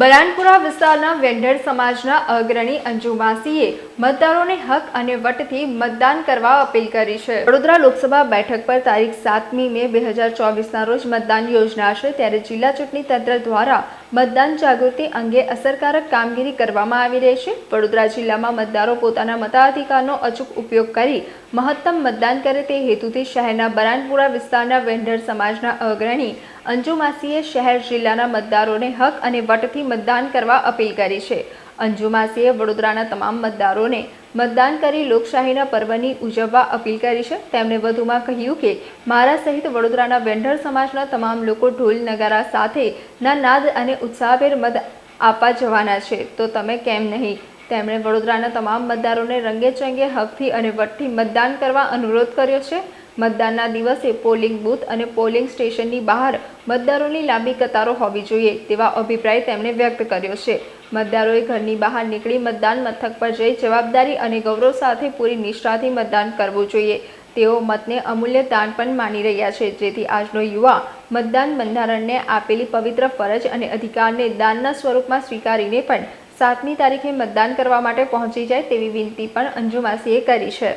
બરાનપુરા વિસ્તારના વેન્ડર સમાજના અગ્રણી અંજુ માસીએ મતદારોને હક અને વટથી મતદાન કરવા અપીલ કરી છે. વડોદરા લોકસભા બેઠક પર તારીખ સાતમી મે બે હજાર ચોવીસના રોજ મતદાન યોજનાશે ત્યારે જિલ્લા ચૂંટણી તંત્ર દ્વારા મતદાન જાગૃતિ અંગે અસરકારક કામગીરી કરવામાં આવી રહી છે. વડોદરા જિલ્લામાં મતદારો પોતાના મતાધિકારનો અચૂક ઉપયોગ કરી મહત્તમ મતદાન કરે તે હેતુથી શહેરના બરાનપુરા વિસ્તારના વેન્ડર સમાજના અગ્રણી અંજુમાસીએ શહેર જિલ્લાના મતદારોને હક અને વટથી મતદાન કરવા અપીલ કરી છે. અંજુ માસીએ વડોદરાના તમામ મતદારોને મતદાન કરી લોકશાહીના પર્વની ઉજવવા અપીલ કરી છે. તેમણે વધુમાં કહ્યું કે, મારા સહિત વડોદરાના વેન્ડર સમાજના તમામ લોકો ઢોલ નગારા સાથે નાદ અને ઉત્સાહભેર મત આપવા જવાના છે. તો તમે કેમ નહીં? તેમણે વડોદરાના તમામ મતદારોને રંગેચંગે હકથી અને વટથી મતદાન કરવા અનુરોધ કર્યો છે. મતદાનના દિવસે પોલિંગ બૂથ અને પોલિંગ સ્ટેશનની બહાર મતદારોની લાંબી કતારો હોવી જોઈએ તેવા અભિપ્રાય તેમણે વ્યક્ત કર્યો છે. મતદારોએ ઘરની બહાર નીકળી મતદાન મથક પર જઈ જવાબદારી અને ગૌરવ સાથે પૂરી નિષ્ઠાથી મતદાન કરવું જોઈએ. તેઓ મતને અમૂલ્ય દાન પણ માની રહ્યા છે. જેથી આજનો યુવા મતદાન બંધારણને આપેલી પવિત્ર ફરજ અને અધિકારને દાનના સ્વરૂપમાં સ્વીકારીને પણ સાતમી તારીખે મતદાન કરવા માટે પહોંચી જાય તેવી વિનંતી પણ અંજુમાસીએ કરી છે.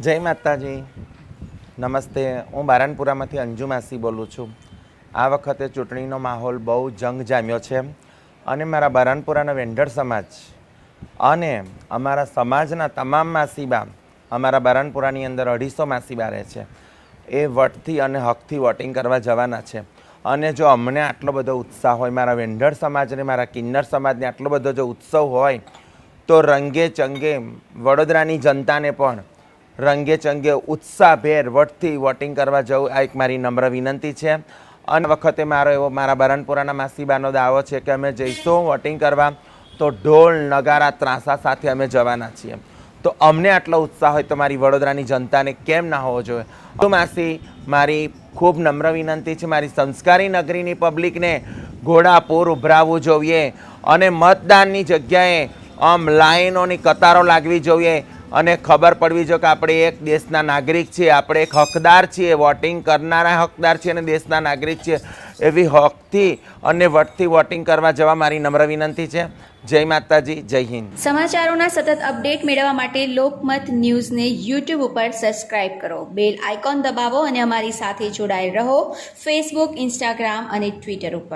જય માતાજી. નમસ્તે, હું બારણપુરામાંથી અંજુ માસી બોલું છું. આ વખતે ચૂંટણીનો માહોલ બહુ જંગ જામ્યો છે અને મારા બારણપુરાના વેન્ડર સમાજ અને અમારા સમાજના તમામ માસીબા અમારા બારણપુરાની અંદર અઢીસો માસીબા રહે છે. એ વટથી અને હકથી વોટિંગ કરવા જવાના છે. અને જો અમને આટલો બધો ઉત્સાહ હોય, મારા વેન્ડર સમાજને મારા કિન્નર સમાજને આટલો બધો જો ઉત્સવ હોય, તો રંગે ચંગે વડોદરાની જનતાને પણ રંગે ચંગે ઉત્સાહભેર વટથી વોટિંગ કરવા જવું, આ એક મારી નમ્ર વિનંતી છે. અને વખતે મારો એવો, મારા બરણપુરાના માસીબાનો દાવો છે કે અમે જઈશું વોટિંગ કરવા, તો ઢોલ નગારા ત્રાસા સાથે અમે જવાના છીએ. તો અમને આટલો ઉત્સાહ હોય તો મારી વડોદરાની જનતાને કેમ ના હોવો જોઈએ? તો માસી, મારી ખૂબ નમ્ર વિનંતી છે, મારી સંસ્કારી નગરીની પબ્લિકને ઘોડાપૂર ઉભરાવવું જોઈએ અને મતદાનની જગ્યાએ આમ લાઈનોની કતારો લાગવી જોઈએ. અને ખબર પડવી જોઈએ કે આપણે એક દેશના નાગરિક છીએ, આપણે એક હકદાર છીએ વોટિંગ કરનારા હકદાર છીએ અને દેશના નાગરિક છીએ. એવી હકથી અને વટથી વોટિંગ કરવા જવા મારી નમ્ર વિનંતી છે. જય માતાજી, જય હિન્દ. સમાચારોના સતત અપડેટ મેળવવા માટે લોકમત ન્યૂઝને યુટ્યુબ ઉપર સબસ્ક્રાઇબ કરો. બેલ આઇકોન દબાવો અને અમારી સાથે જોડાયેલ રહો. ફેસબુક ઇન્સ્ટાગ્રામ અને ટ્વિટર ઉપર.